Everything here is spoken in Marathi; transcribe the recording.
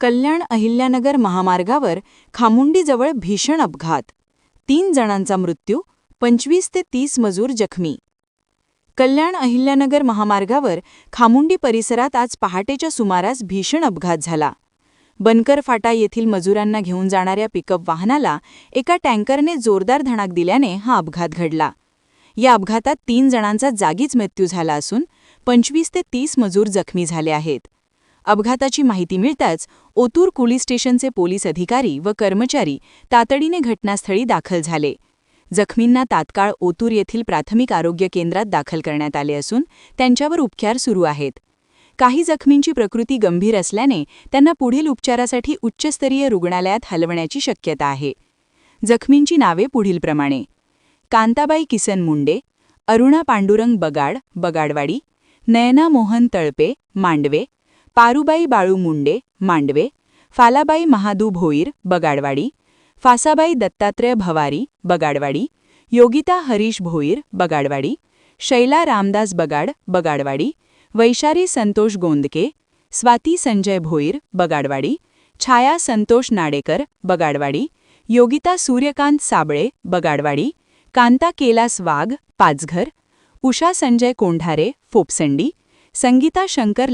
कल्याण अहिल्यानगर महामार्गावर खामुंडीजवळ भीषण अपघात. तीन जणांचा मृत्यू पंचवीस ते तीस मजूर जखमी. कल्याण अहिल्यानगर महामार्गावर खामुंडी परिसरात आज पहाटेच्या सुमारास भीषण अपघात झाला. बनकर फाटा येथील मजुरांना घेऊन जाणाऱ्या पिकअप वाहनाला एका टँकरने जोरदार धणाक दिल्याने हा अपघात घडला. या अपघातात तीन जणांचा जागीच मृत्यू झाला असून पंचवीस ते तीस मजूर जखमी झाले आहेत. अपघाताची माहिती मिळताच ओतूर पोलीस स्टेशनचे पोलीस अधिकारी व कर्मचारी तातडीने घटनास्थळी दाखल झाले. जखमींना तात्काळ ओतूर येथील प्राथमिक आरोग्य केंद्रात दाखल करण्यात आले असून त्यांच्यावर उपचार सुरू आहेत. काही जखमींची प्रकृती गंभीर असल्याने त्यांना पुढील उपचारासाठी उच्चस्तरीय रुग्णालयात हलवण्याची शक्यता आहे. जखमींची नावे पुढीलप्रमाणे कांताबाई किसन मुंडे अरुणा पांडुरंग बगाड बगाडवाडी नयना मोहन तळपे मांडवे पारुबाई बाळू मुंडे मांडवे फालाबाई महादू भोईर बगाडवाडी फासाबाई दत्तात्रय भवारी बगाडवाडी योगिता हरीश भोईर बगाडवाडी शैला रामदास बगाड बगाडवाडी वैशारी संतोष गोंदके स्वाती संजय भोईर बगाडवाडी छाया संतोष नाडेकर बगाडवाडी योगिता सूर्यकांत साबळे बगाडवाडी कांता केलास वाघ पाचघर उषा संजय कोंढारे फोपसंडी संगीता शंकर